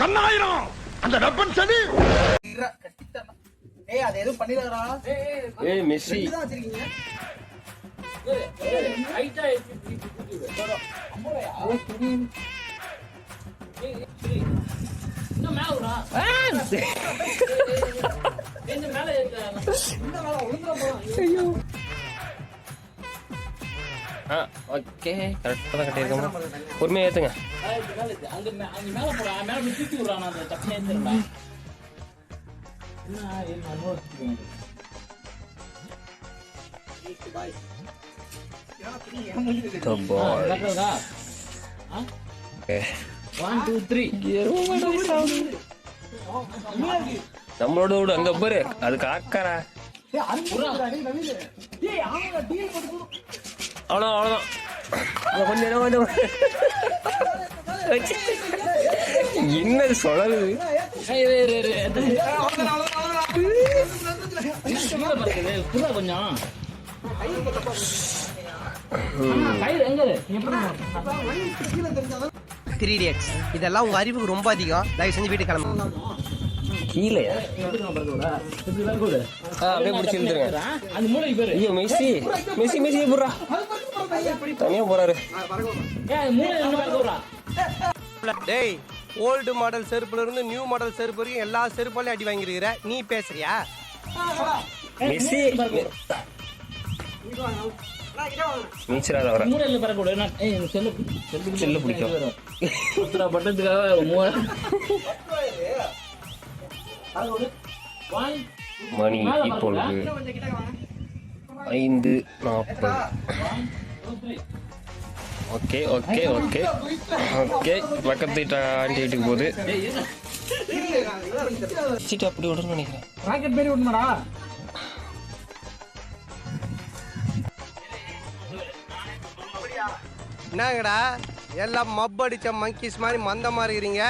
கண்ணாயிரம் அந்த வெப்பன் கட்டித்தரேன். ஏய் அது எதுவும் பண்ணிடாதடா ஏய் மெஸ்ஸி தான் வச்சிருக்கீங்க ஆ ஓகே கரெக்டாக தான் கட்டியிருக்கோம் பொறுமையாக ஏற்றுங்க அங்க மே- அங்க மேல போடா மேல தூக்கி விடுறான் அந்த டக்குனு ஏத்துறா என்ன என்ன நோட் நம்மளோட விடு அங்க பாரு. அது காக்கறா அவ்வளோ அவ்வளோதான் அங்க கொஞ்சம் நேரம் கொஞ்சம் என்ன சுழலுது புறா கொஞ்சம். த்ரீ இதெல்லாம் உங்க அறிவுக்கு ரொம்ப அதிகம். தயவு செஞ்சு வீட்டுக்கு கிளம்புங்க கீழேயா? ஆ அப்படியே பேரு ஐயோ மெஸ்ஸி. மெஸ்ஸி மெஸ்ஸி போடுறா தனியா போறாரு. டேய் ஓல்டு மாடல் செருப்புல இருந்து நியூ மாடல் செருப்பு வரைக்கும் எல்லா செருப்பாலையும் அடி வாங்கிருக்கிற. நீ பேசுறியா? மெஸ்ஸி மணி இப்பொழுது ஐந்து நாற்பது. Okay okay okay. ஓகே பக்கத்து வீட்டு ஆண்டி வீட்டுக்கு போகுது. சீட்டு அப்படி விடணும்னு நினைக்கிறேன் ராக்கெட் பேரி விடணுமாடா? என்னங்கடா? எல்லாம் மப் அடிச்ச மங்கிஸ் மாதிரி மந்த மாதிரி இருக்கிறீங்க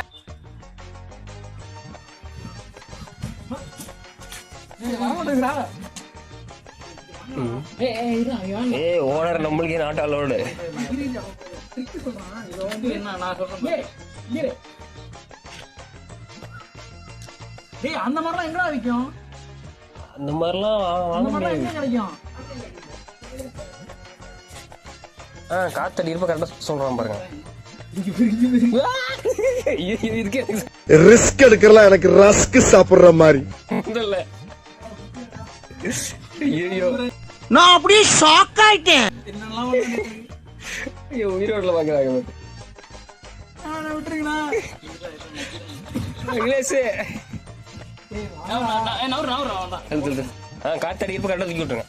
ஏய் ஏ ஓனர் நம்மளுக்கே நாட் அலோடு என்ன நான் சொல்றேன் ஏய் இரு டேய் அந்த மாதிரிலாம் எங்கடா விக்கும்? அந்த மாதிரிலாம் வா- அந்த வாங்க மாதிரிலாம் முடியாது. எங்க கிடைக்கும்? ஆ காத்தடி இருப்ப கரெக்டாக சொல்கிறான் பாருங்க. ரிஸ்க் எடுக்கலாம் எனக்கு ரஸ்க் சாப்பிடுற மாதிரி. ஐயோ நான் அப்படியே ஷாக் ஆயிட்டேன். அது அது. ஆ காத்தடி இருப்ப கரெக்டாக தூக்கி விட்டுருங்க.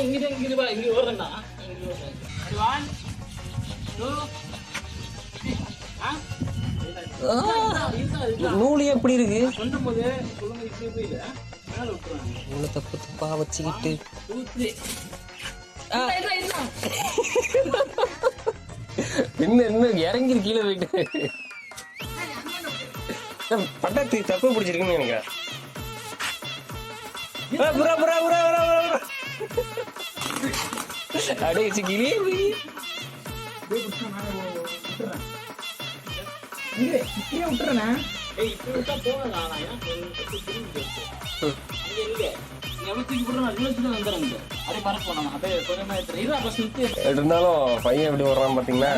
இங்கிட்டு இங்கிட்டு வா இங்க ஓடுறேன்டா. இங்க ஓடுறேன். அது ஒன் டூ ஆ? நூல் எப்படி இருக்கு? நூலை தப்பு தப்பா வச்சுக்கிட்டு. என்ன என்ன இறங்கி கீழே போயிட்டு. பட்டாத்து தப்பு பிடிச்சிருக்குன்னு எனக்கு அடே புறா, புறா, புறா, கிளியே போய். விட்டுறேண்ணே ஏய் விட்டா போகலாம் நான் ஏன் இங்க. இருந்தாலும் பையன் எப்படி வர்றான் பாத்தீங்களா?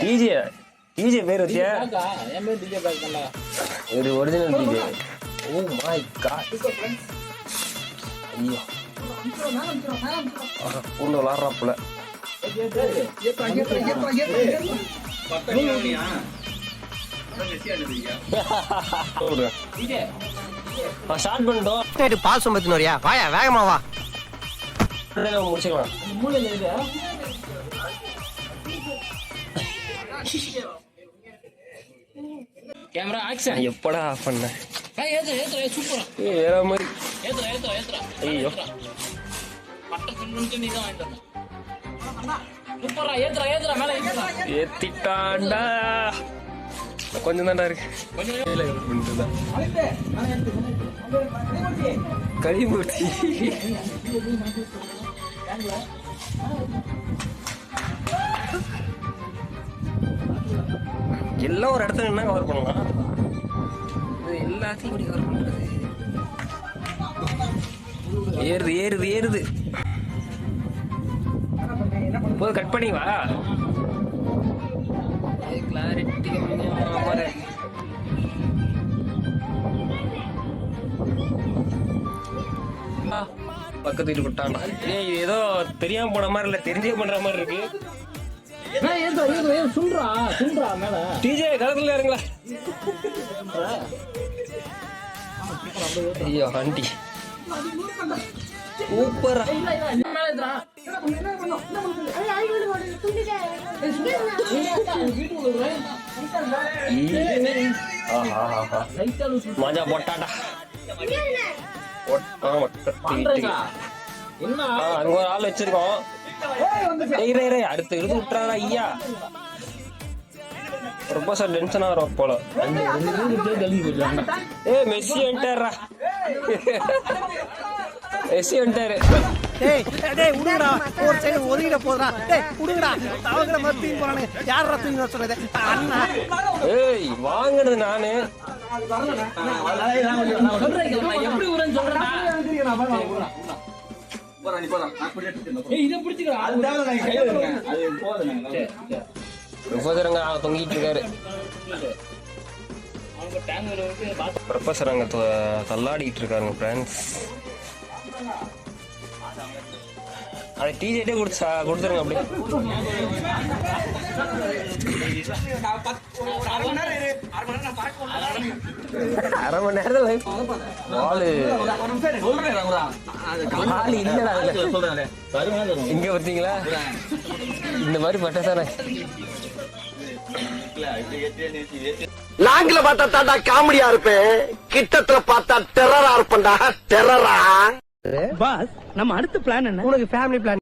டிஜே டிஜே பேர் வச்சியா? ஒரு original DJ oh my God ஐயோ. ஆஹா, பூண்டு விளாட்றாப்புல. ஸ்டார்ட் பண்ணிட்டோம் பால் சம்பத்தின் வரியா? வாயா வேகமா வா. முடிச்சுக்கலாம் கேமரா ஆக்ஷன் எப்படா ஆஃப் பண்ண சூப்பரா. மாதிரி. ஏத்துற ஏத்துற ஏத்துற. ஐயோ. பட்ட பின்னு நீ தான் வாங்கிட்டு ஏத்திட்டான்டா. கொஞ்சம் தான்டா இருக்கு. கரிமூர்த்தி எல்லாம் ஒரு இடத்துல என்ன கவர் பண்ணலாம். எல்லாத்தையும் இப்படி கவர் பண்றது. ஏறுது ஏறுது ஏறுது. போது கட் பண்ணி வா. கிளாரிட்டி பக்கத்து வீட்டு விட்டான்டா ஏய் ஏதோ தெரியாம போன மாதிரி இல்ல தெரிஞ்சே பண்ற மாதிரி இருக்கு. சுன்றா சுன்றா மேல. டிஜே கலத்துல இருங்களா ஐயோ ஆண்டி. சூப்பரா மஜா போட்டாடா. போட்டா பண்றேங்கா என்ன? அங்க ஒரு ஆள் வச்சிருக்கோம். ஏய், இரு, இரு, அடுத்து இருந்து விட்டுறாங்க ஐயா. ரொம்ப சார் டென்ஷன் ஆகிறோம் போல. ஏ மெஸ்ஸி வந்துட்டாரா மெஸ்ஸி வந்துட்டாரு. டேய் டேய் விடுங்கடா ஒரு சைடு ஒதுங்கிட போதுடா. டேய் விடுங்கடா அவங்க மாதிரி தூங்கி போறானு. யாரா தூங்கி வர சொல்றது? அண்ணா. ஏய் வாங்கினது நானு. எப்படி சொல்றேன் அங்க தொங்கிட்டு இருக்காரு. ப்ரொஃபசர் அங்க தள்ளாடிட்டு இருக்காருங்க ஃப்ரெண்ட்ஸ் அதை டிஜேட்டே கொடுத்து கொடுத்துருங்க அப்படியே. அரை மணி நேரத்துல ஆளு ஆளு இல்லடா அதுல. இங்க பார்த்தீங்களா? இந்த மாதிரி பட்டதானே லாங்கில பார்த்தா தாண்டா காமெடியா இருப்பேன். கிட்டத்துல பார்த்தா டெரரா இருப்பேன்டா. டெரரா பாஸ் நம்ம அடுத்த பிளான் என்ன? உனக்கு ஃபேமிலி பிளான்